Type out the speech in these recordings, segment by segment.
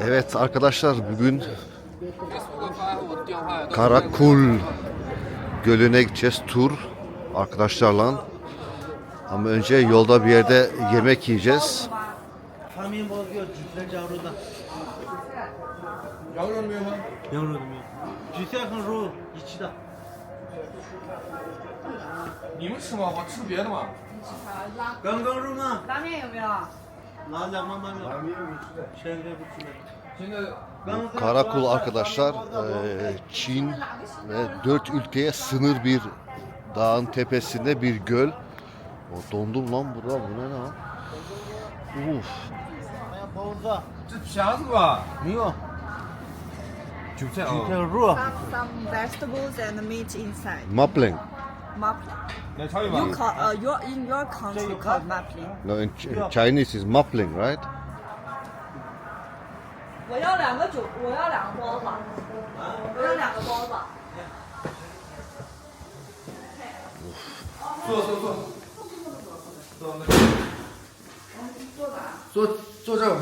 Evet arkadaşlar bugün Karakul Gölü'ne gideceğiz tur arkadaşlarla. Ama önce yolda bir yerde yemek yiyeceğiz. Karakul arkadaşlar e, Çin ve dört ülkeye sınır bir dağın tepesinde bir göl. O dondum lan burada bu ne lan? Uf. Bavulda. Niye? Çünkü ruh. Some vegetables and meat inside. Mapling. 有吗 You？call uh your in your country called muffin. No, in Ch- Chinese is mapling, right? 我要两个酒，我要两个包子，我要两个包子。坐坐坐。坐那个。坐坐这儿。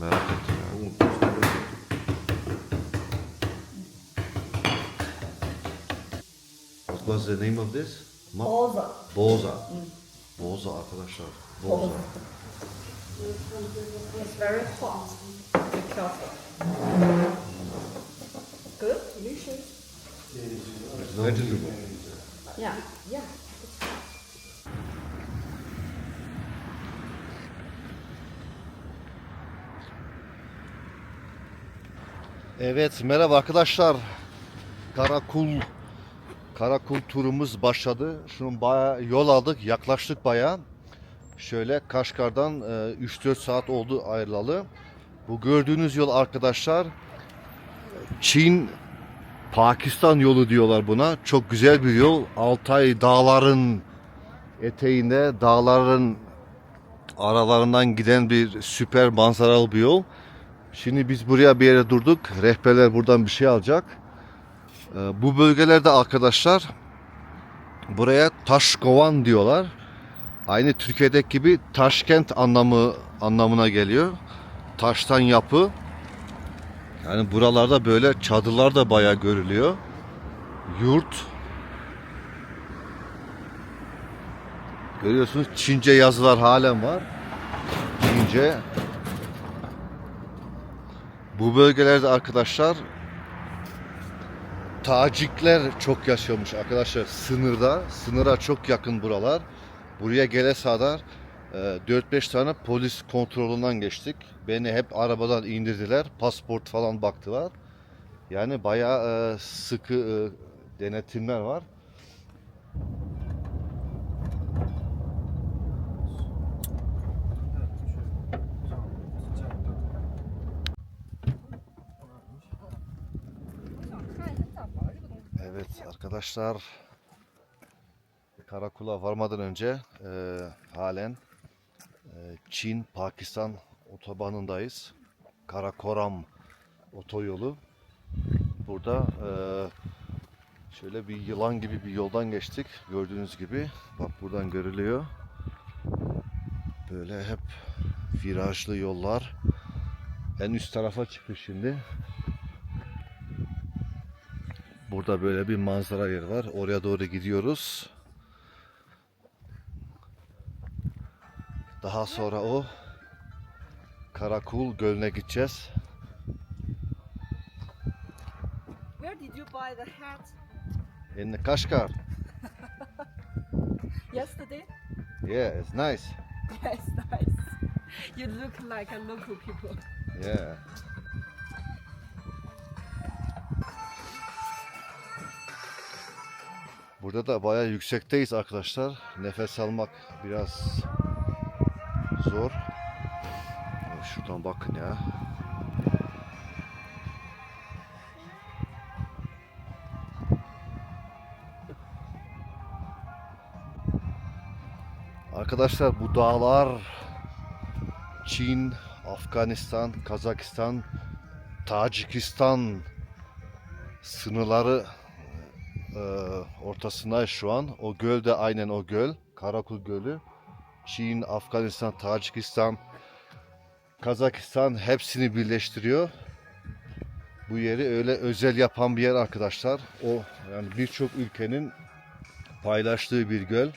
Merak ettim ya. What was the name of this? Ma- Boza. Boza. Boza arkadaşlar. Boza. It's very hot. Be careful. Good, delicious. Vegetable. Yeah, yeah. Evet merhaba arkadaşlar. Karakul Karakul turumuz başladı. Şunun bayağı yol aldık. Yaklaştık bayağı. Şöyle Kaşgar'dan e, 3-4 saat oldu ayrılalı. Bu gördüğünüz yol arkadaşlar Çin Pakistan yolu diyorlar buna. Çok güzel bir yol. Altay dağların eteğinde dağların aralarından giden bir süper manzaralı bir yol. Şimdi biz buraya bir yere durduk. Rehberler buradan bir şey alacak. Ee, bu bölgelerde arkadaşlar buraya Taşkovan diyorlar. Aynı Türkiye'deki gibi Taşkent anlamı anlamına geliyor. Taştan yapı. Yani buralarda böyle çadırlar da bayağı görülüyor. Yurt. Görüyorsunuz Çince yazılar halen var. Çince. Bu bölgelerde arkadaşlar Tacikler çok yaşıyormuş arkadaşlar sınırda. Sınıra çok yakın buralar. Buraya gele kadar e, 4-5 tane polis kontrolünden geçtik. Beni hep arabadan indirdiler. Pasport falan baktılar. Yani bayağı e, sıkı e, denetimler var. Evet arkadaşlar Karakula varmadan önce e, halen e, Çin Pakistan otobanındayız. Karakoram otoyolu. Burada e, şöyle bir yılan gibi bir yoldan geçtik. Gördüğünüz gibi bak buradan görülüyor. Böyle hep virajlı yollar. En üst tarafa çıktık şimdi. Burada böyle bir manzara yer var. Oraya doğru gidiyoruz. Daha sonra o Karakul Gölü'ne gideceğiz. Where did you buy the hat? In Kashgar. Yesterday? Yeah, it's nice. Yes, nice. You look like a local people. Yeah. Burada da bayağı yüksekteyiz arkadaşlar. Nefes almak biraz zor. Şuradan bakın ya. Arkadaşlar bu dağlar Çin, Afganistan, Kazakistan, Tacikistan sınırları e, ortasındayız şu an. O göl de aynen o göl. Karakul Gölü. Çin, Afganistan, Tacikistan, Kazakistan hepsini birleştiriyor. Bu yeri öyle özel yapan bir yer arkadaşlar. O yani birçok ülkenin paylaştığı bir göl.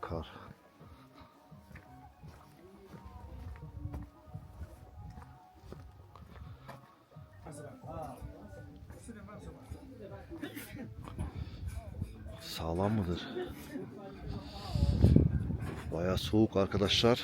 Kar. Sağlam mıdır? Baya soğuk arkadaşlar.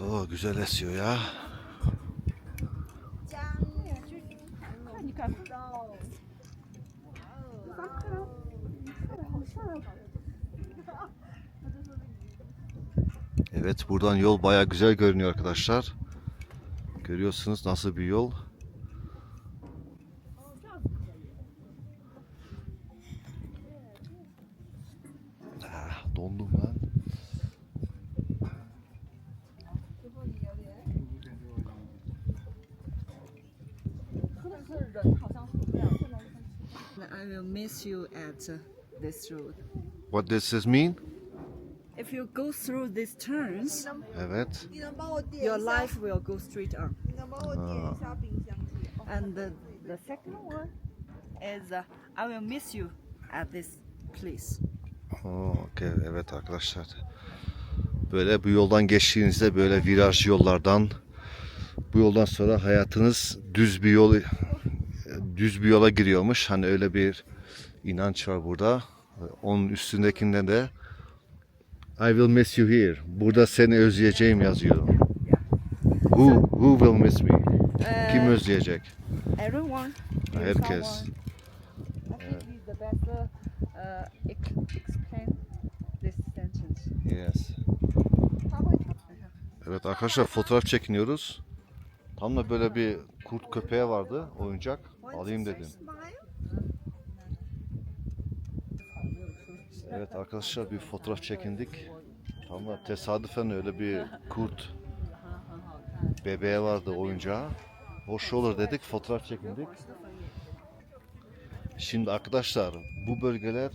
Oo güzel esiyor ya. Evet buradan yol baya güzel görünüyor arkadaşlar. Görüyorsunuz nasıl bir yol. Ah, dondum ben. I will miss you at this road. What does this mean? if you go through these turns, Evet. your life will go straight on. Ah. And the, the second one is uh, I will miss you at this place. Oh, Oo, okey. Evet arkadaşlar. Böyle bu yoldan geçtiğinizde böyle viraj yollardan bu yoldan sonra hayatınız düz bir yol düz bir yola giriyormuş. Hani öyle bir inanç var burada. Onun üstündekinde de I will miss you here. Burada seni özleyeceğim yazıyor. Who, who will miss me? Kim özleyecek? Everyone, Herkes. someone- I think he's the best uh, ex- explain this sentence. Yes. Evet arkadaşlar fotoğraf çekiniyoruz. Tam da böyle bir kurt köpeğe vardı oyuncak. Alayım dedim. Evet arkadaşlar bir fotoğraf çekindik. Tam da tesadüfen öyle bir kurt bebeğe vardı oyuncağı. Hoş olur dedik fotoğraf çekindik. Şimdi arkadaşlar bu bölgeler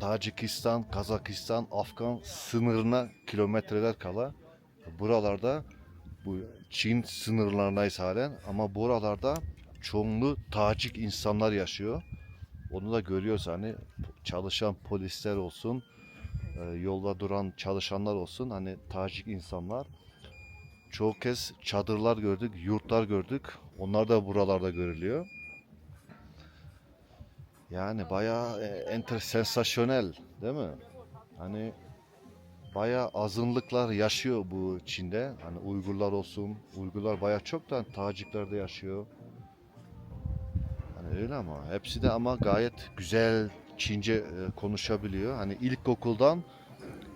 Tacikistan, Kazakistan, Afgan sınırına kilometreler kala. Buralarda bu Çin sınırlarındayız halen ama buralarda çoğunluğu Tacik insanlar yaşıyor. Onu da görüyoruz hani çalışan polisler olsun, e, yolda duran çalışanlar olsun hani Tacik insanlar. Çoğu kez çadırlar gördük, yurtlar gördük. Onlar da buralarda görülüyor. Yani bayağı e, enter sensasyonel değil mi? Hani bayağı azınlıklar yaşıyor bu Çin'de. Hani Uygurlar olsun. Uygurlar bayağı çok da Tacikler de yaşıyor. Öyle ama hepsi de ama gayet güzel Çince e, konuşabiliyor. Hani ilkokuldan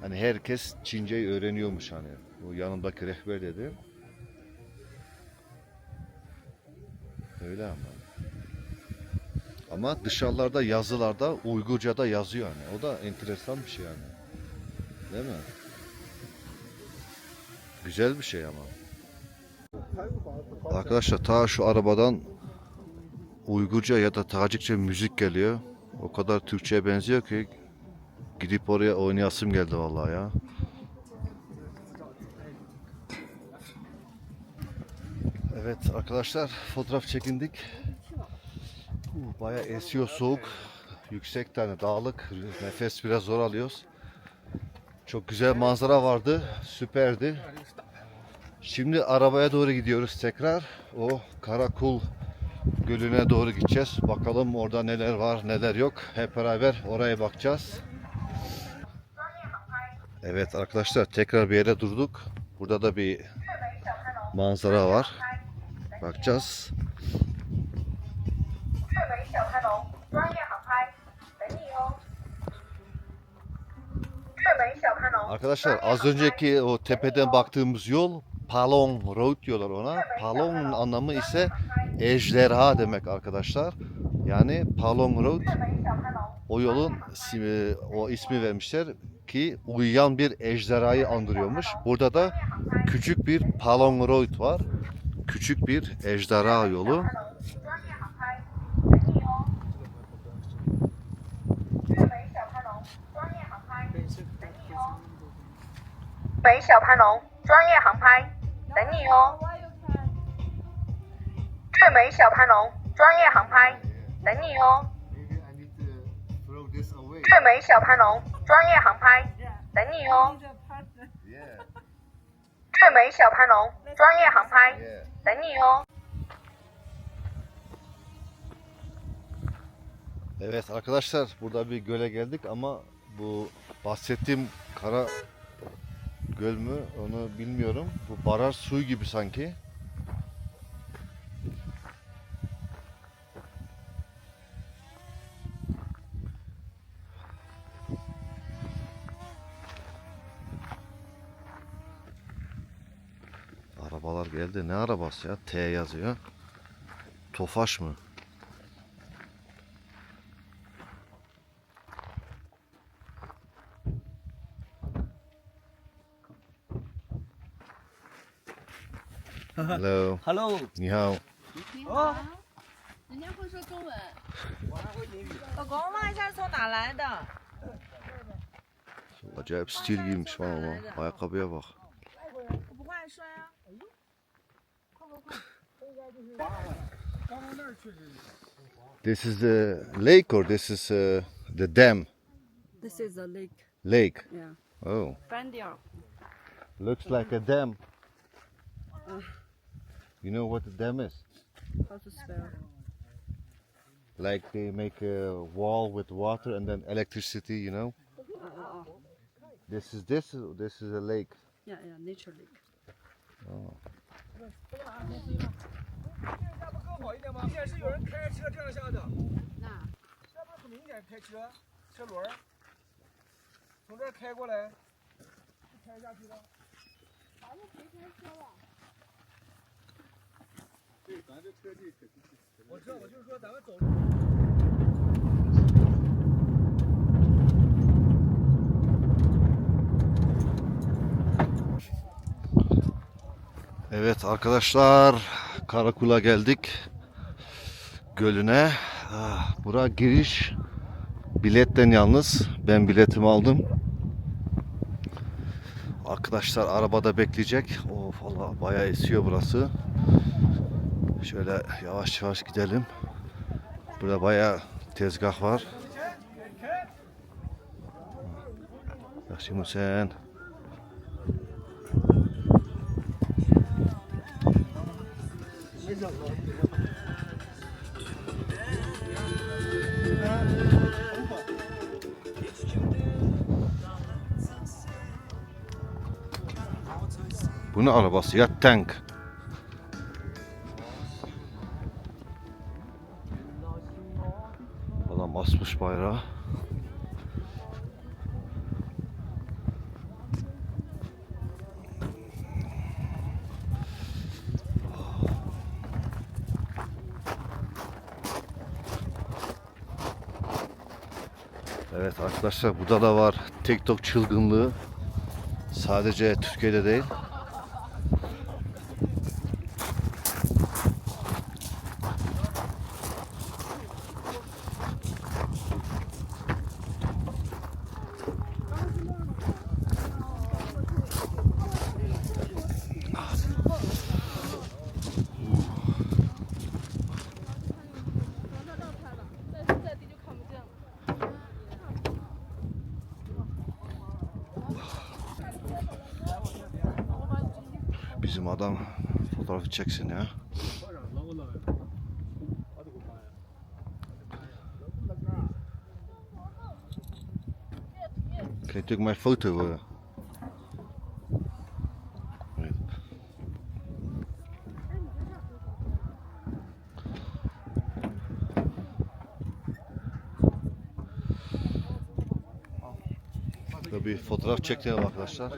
hani herkes Çinceyi öğreniyormuş hani. Bu yanımdaki rehber dedi. Öyle ama. Ama dışarılarda yazılarda Uygurca'da yazıyor hani. O da enteresan bir şey yani. Değil mi? Güzel bir şey ama. Arkadaşlar ta şu arabadan Uygurca ya da Tacikçe müzik geliyor. O kadar Türkçe'ye benziyor ki gidip oraya oynayasım geldi vallahi ya. Evet arkadaşlar fotoğraf çekindik. Bayağı esiyor soğuk. Yüksek tane dağlık. Nefes biraz zor alıyoruz. Çok güzel manzara vardı. Süperdi. Şimdi arabaya doğru gidiyoruz tekrar. O Karakul gölüne doğru gideceğiz. Bakalım orada neler var neler yok. Hep beraber oraya bakacağız. Evet arkadaşlar tekrar bir yere durduk. Burada da bir manzara var. Bakacağız. Arkadaşlar az önceki o tepeden baktığımız yol Palong Road diyorlar ona. Palong'un anlamı ise ejderha demek arkadaşlar. Yani Palong Road 翠梅小盘龙 o yolun isi- o ismi vermişler ki uyuyan bir ejderhayı andırıyormuş. Burada da küçük bir Palong Road var. Küçük bir ejderha yolu. 专业航拍，等你哦。翠梅小盘龙专业航拍，等你哦。 梅小盘龙专业航拍，等你哦。翠梅小盘龙专业航拍，等你哦。翠梅小盘龙专业航拍，等你哦。翠梅小盘龙专业航拍，等你哦。 Evet arkadaşlar burada bir göle geldik ama bu bahsettiğim kara göl mü onu bilmiyorum. Bu barar suyu gibi sanki. Arabalar geldi. Ne arabası ya? T yazıyor. Tofaş mı? Hello， Hello，你好。哦，人家会说中文。老公问一下从哪来的？ Acayip stil giymiş falan ama. Ayakkabıya bak. This is the lake or this is uh, the dam? This is a lake. Lake. Yeah. Oh, Brandyar. looks like a dam. You know what the dam is? How to spell? Like they make a wall with water and then electricity, you know? Uh, uh, uh. This is this this is a lake. Yeah, yeah, nature lake. 更好一点吗？明显是有人开着车这样下的，那这不是很明显开车车轮儿从这儿开过来，就开下去的。我知道，我就是说咱们走路。 Evet arkadaşlar Karakul'a geldik. Gölüne. Ah, Bura giriş biletten yalnız. Ben biletimi aldım. Arkadaşlar arabada bekleyecek. Of valla bayağı esiyor burası. Şöyle yavaş yavaş gidelim. Burada bayağı tezgah var. Yaxşı sen. Bu ne arabası ya? Tank. Arkadaşlar burada da var TikTok çılgınlığı. Sadece Türkiye'de değil. adam fotoğrafı çeksin ya. Can you take my photo? Evet. Tabii fotoğraf çekti arkadaşlar.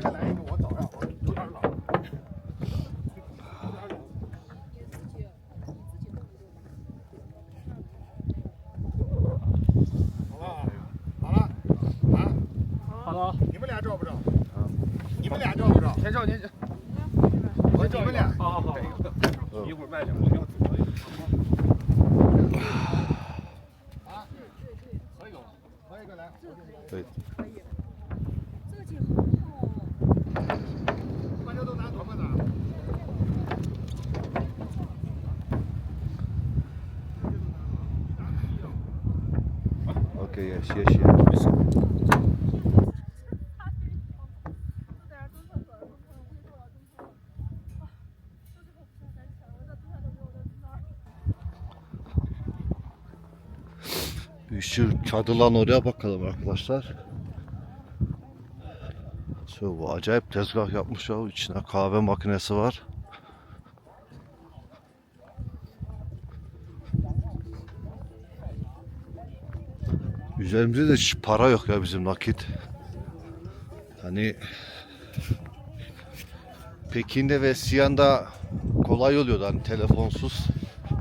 Okay, yes, yes, yes. Bir şu çadırlan oraya bakalım arkadaşlar. Bu acayip tezgah yapmış ya. İçine kahve makinesi var. Üzerimizde de hiç para yok ya bizim nakit. Hani Pekin'de ve Siyan'da kolay oluyordu hani telefonsuz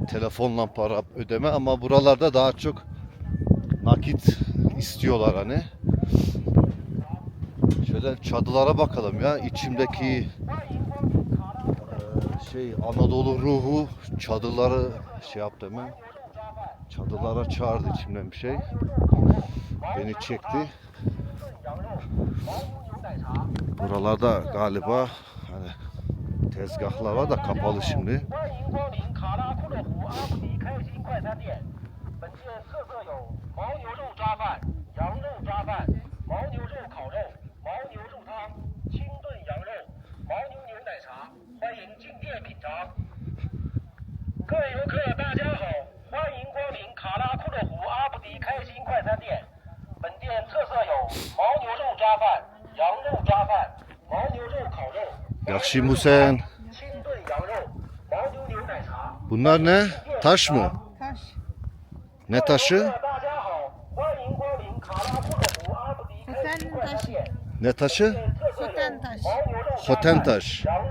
telefonla para ödeme ama buralarda daha çok nakit istiyorlar hani. Şöyle çadılara bakalım ya içimdeki eee, şey Anadolu ruhu çadırları şey yaptı hemen. Çadırlara çağırdı içimden bir şey. Beni çekti. Buralarda galiba hani tezgahlar da kapalı şimdi. 牛肉抓饭、羊肉抓饭、牦牛肉烤肉、 Yakşı Musen. 清炖羊肉、牦牛牛奶茶。 Bunlar ne? Taş mı? Taş. Ne taşı? 大家好，欢迎光临卡拉库的湖阿布迪开心快餐店。 Ne taşı? 特色有 Hoten taş. 牦牛肉抓 Hoten 饭、 taş. 羊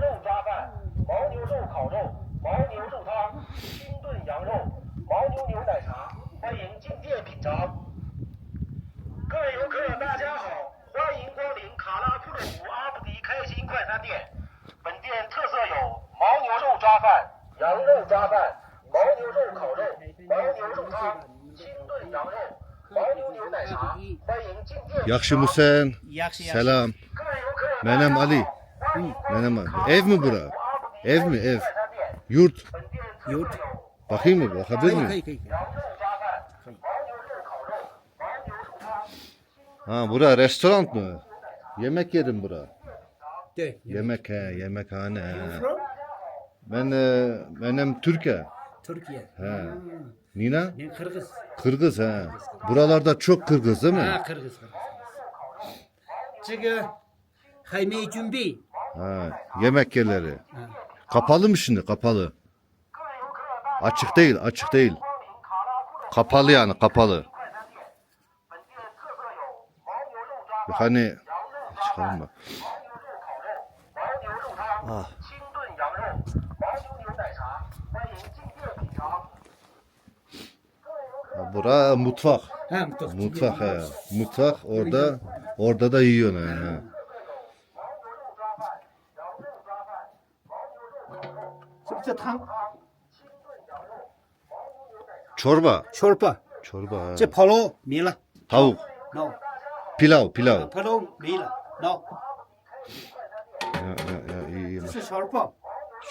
Yakşı Musen. Yakşı yakşı. Selam. Menem Ali. Menem Ali. Ev mi bura? Ev mi ev? Yurt. Yurt. Bakayım mı? Bakabilir miyim? Kay kay. Ha bura restoran mı? Yemek yedim bura. De, yemek he, yemekhane. Ben e, benim Türkiye. Türkiye. He. Nina Ben Kırgız. Kırgız he. Buralarda çok Kırgız değil mi? Ha Kırgız Kırgız. Çıkı hayme cümbi. Yemek yerleri. Ha. Kapalı mı şimdi? Kapalı. Açık değil, açık değil. Kapalı yani, kapalı. Hani çıkalım bak. Ah. Bura mutfak. Ha, mutfak. Mutfak, ha. mutfak orada Orada da yiyorsun yani. Çorba. Çorba. Çorba. ha. Ce palo mi. Tavuk. No. Pilav, pilav. Palo mi. No. Ya, ya, ya, iyi, iyi. Çorba.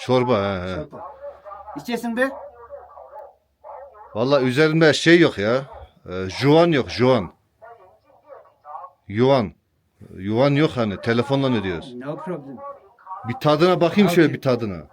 Çorba. ha, ha. Çorba. İçerisinde Valla üzerinde şey yok ya. Ee, juan yok, juan. Yuan. Yuan yok hani. Telefonla ödüyoruz. no problem. Bir tadına bakayım şöyle bir tadına.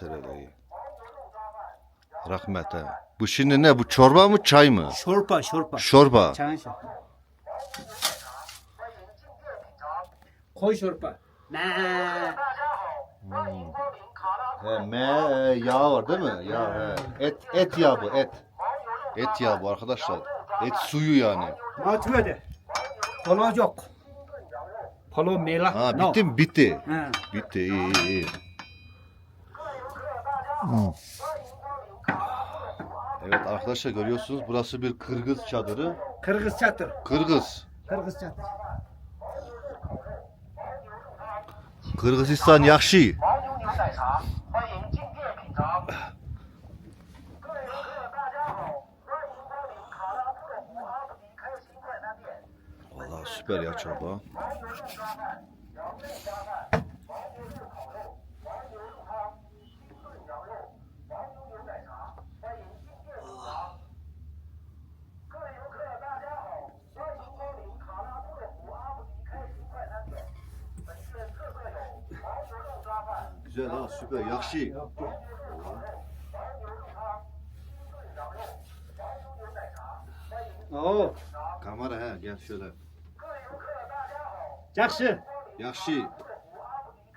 Ha yeter öyle iyi. Rahmet he. Bu şimdi ne bu çorba mı çay mı? Şorpa, şorpa. Şorba. Çay şorpa. Koy şorba. Ne? He, me yağ var değil mi? Yağ he. Et et yağı bu et. Et yağı bu arkadaşlar. Et suyu yani. Matmöde. Polo yok. Polo mela. Ha bitti mi? Bitti. Ha. Bitti iyi iyi iyi. Evet arkadaşlar görüyorsunuz burası bir Kırgız çadırı. Kırgız çadır. Kırgız. Kırgız çadır. Kırgızistan yakşı. Vallahi süper ya çorba. Güzel ha süper yakşı. Oo. Kamera he gel şöyle. Cakşı. Yakşı.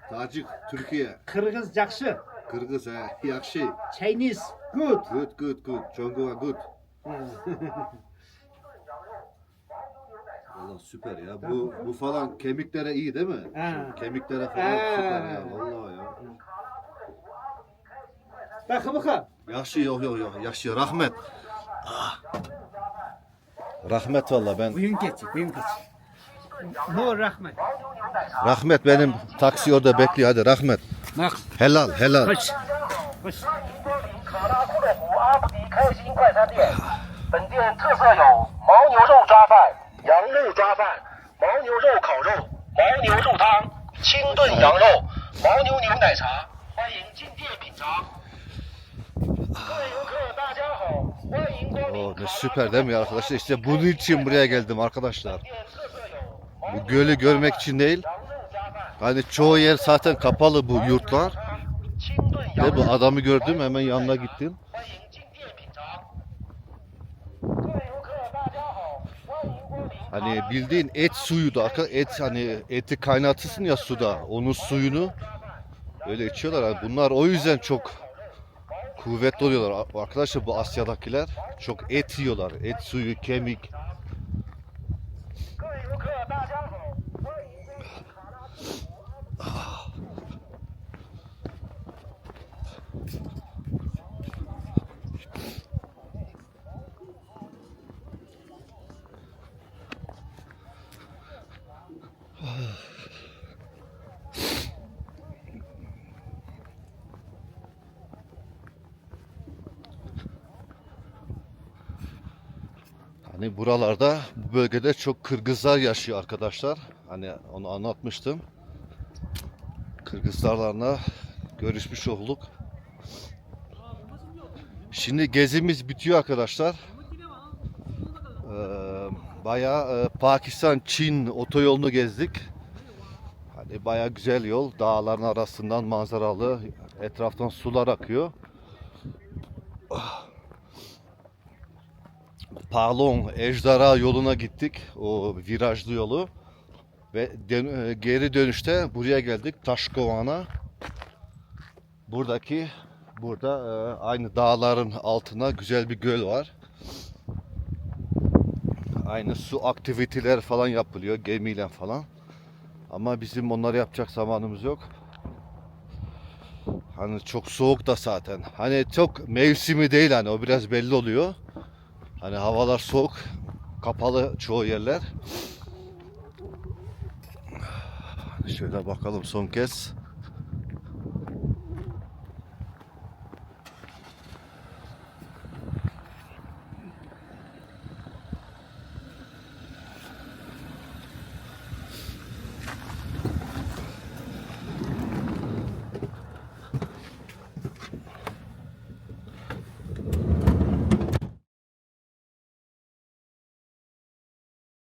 Tacik Türkiye. Kırgız cakşı. Kırgız he yakşı. Chinese. Good. Good good good. Çongova good. Valla süper ya. Bu bu falan kemiklere iyi değil mi? Kemiklere falan He. süper ya. Vallahi ya. Bakın bakın. Yakşı yok yok yok. Yakşı. Rahmet. Ah. Rahmet valla ben. Bugün geç, bugün geç. No rahmet. Rahmet benim taksi orada bekliyor hadi rahmet. Bak. Helal helal. Koş. Koş. 欢迎光临卡拉库洛湖阿布迪开心快餐店。本店特色有牦牛肉抓饭、羊肉抓饭、牦牛肉烤肉、牦牛肉汤、清炖羊肉、牦牛牛奶茶，欢迎进店品尝。 Oo, ne süper değil mi arkadaşlar? İşte bunun için buraya geldim arkadaşlar. Bu gölü görmek için değil. Hani çoğu yer zaten kapalı bu yurtlar. Ve bu adamı gördüm hemen yanına gittim. Hani bildiğin et suyu da et hani eti kaynatırsın ya suda. Onun suyunu öyle içiyorlar. Hani bunlar o yüzden çok kuvvetli oluyorlar. Arkadaşlar bu Asya'dakiler çok et yiyorlar. Et suyu, kemik. Hani buralarda bu bölgede çok Kırgızlar yaşıyor arkadaşlar. Hani onu anlatmıştım. Kırgızlarla görüşmüş olduk. Şimdi gezimiz bitiyor arkadaşlar. Ee, bayağı e, Pakistan Çin otoyolunu gezdik. Hani bayağı güzel yol. Dağların arasından manzaralı. Etraftan sular akıyor. Palong Ejderha yoluna gittik. O virajlı yolu. Ve dön- e, geri dönüşte buraya geldik. Taşkovan'a. Buradaki burada e, aynı dağların altına güzel bir göl var. Aynı su aktiviteler falan yapılıyor gemiyle falan. Ama bizim onları yapacak zamanımız yok. Hani çok soğuk da zaten. Hani çok mevsimi değil hani o biraz belli oluyor. Hani havalar soğuk, kapalı çoğu yerler. Şöyle bakalım son kez.